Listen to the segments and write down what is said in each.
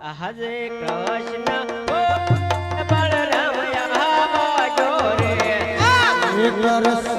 હરે Krishna બળરામ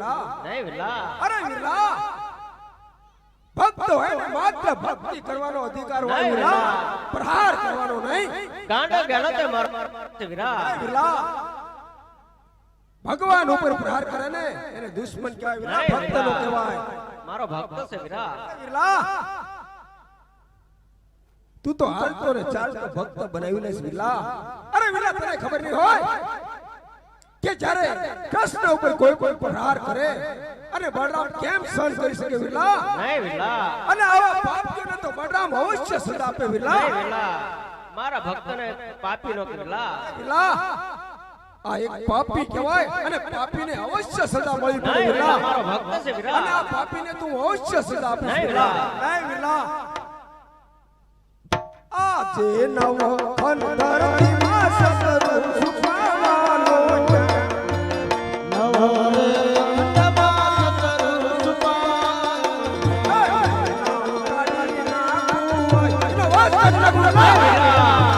villa નહીં વિરલા. અરે વિરલા. ભક્ત હોય ને માત્ર ભક્તિ કરવાનો અધિકાર હોય વિલા. પ્રહાર કરવાનો નહીં. ગાંડો ગેલો તે મારો વિરલા. વિરલા. ભગવાન ઉપર પ્રહાર કરે ને એને દુશ્મન કહેવાય વિરલા. ભક્ત નો કહેવાય. મારો ભક્ત છે વિરલા. વિરલા. તું તો હાલતો ને ચાલતો ભક્ત બનાવી લેશ વિરલા. અરે વિરલા તને ખબર નહીં હોય? કે જ્યારે કૃષ્ણ ઉપર કોઈ કોઈ પ્રહાર કરે અને બળરામ કેમ સહન કરી શકે વિલા નહીં વિલા અને આવા પાપીઓને તો બળરામ અવશ્ય સજા આપે વિલા નહીં વિલા મારા ભક્તને પાપી નો વિલા વિલા આ એક પાપી કહેવાય અને પાપીને અવશ્ય સજા મળી પડે વિલા મારો ભક્ત છે વિલા અને આ પાપીને તું અવશ્ય સજા આપે વિલા. નહીં વિલા આ જે નવ ખનમાં સતરું 没有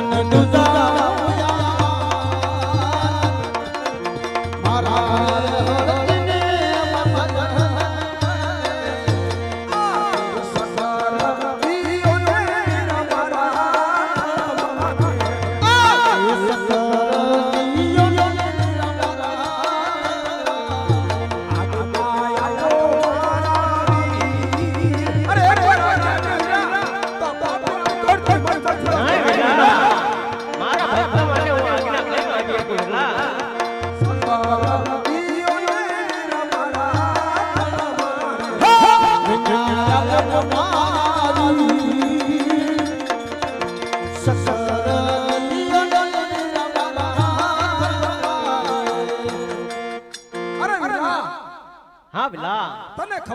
નહીં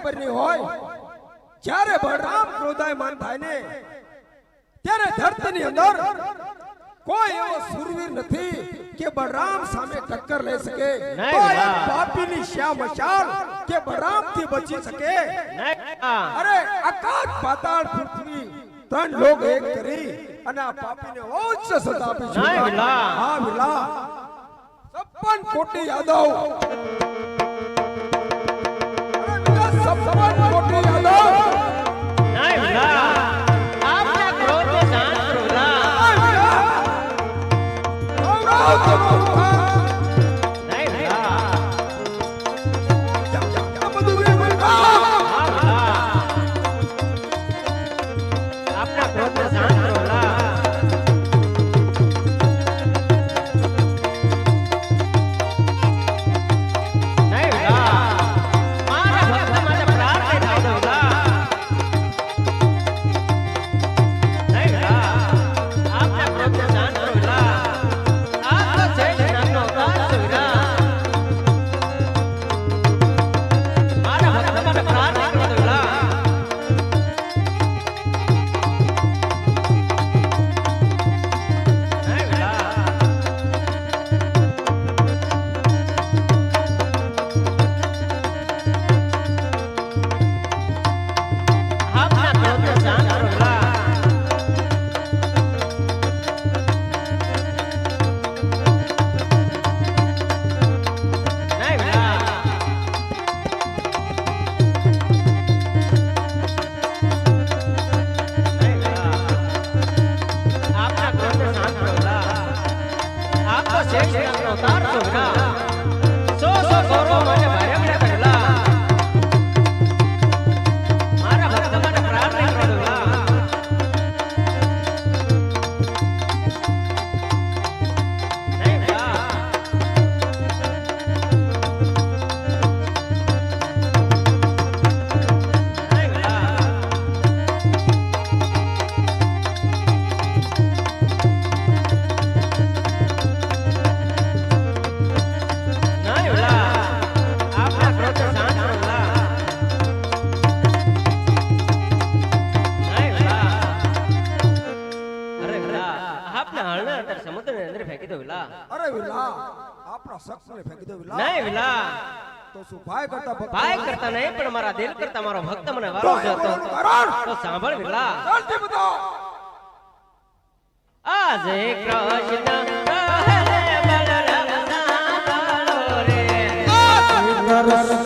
ખબર નહીં હોય જ્યારે બળરામ ક્રોધાયમાન થાય ને ત્યારે ધરતીની અંદર કોઈ એવો સુરવીર નથી કે બળરામ સામે ટક્કર લઈ શકે કોઈ પાપીની શ્યા મશાલ કે બળરામથી બચી શકે. અરે આકાશ પાતાળ પૃથ્વી ત્રણ લોક એક કરી અને આ પાપીને ઉચ્ચ સજા આપી છે હા વિલા છપ્પન કોટી યાદવ. સાંભળ વિલા આજે કૃષ્ણ তার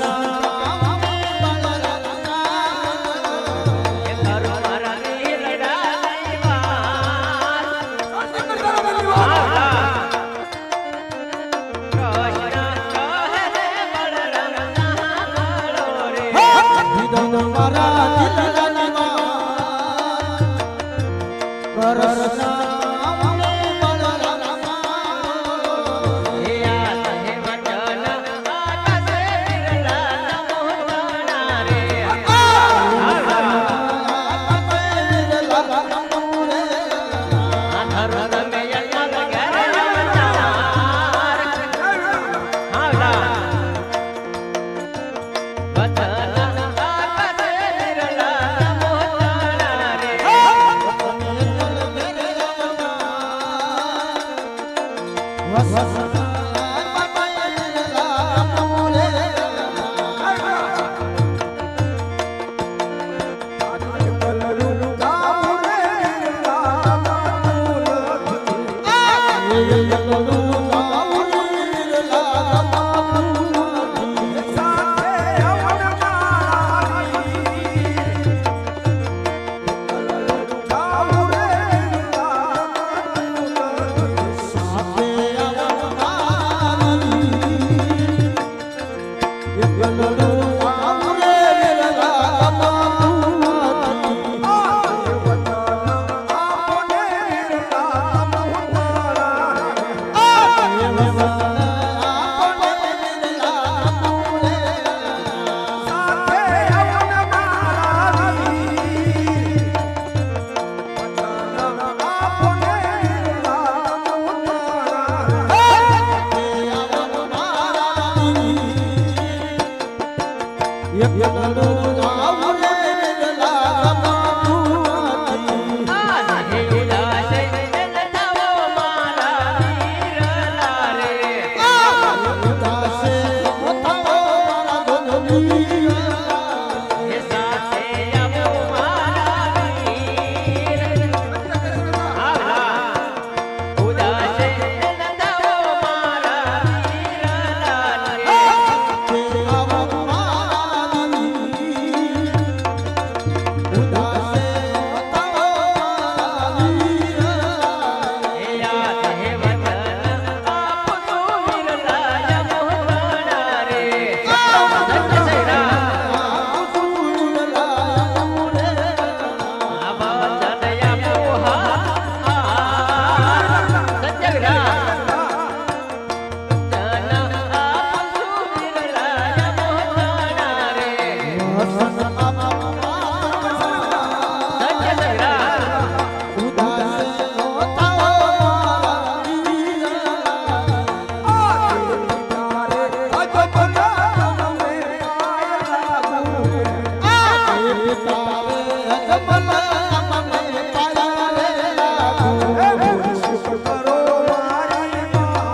Yeah.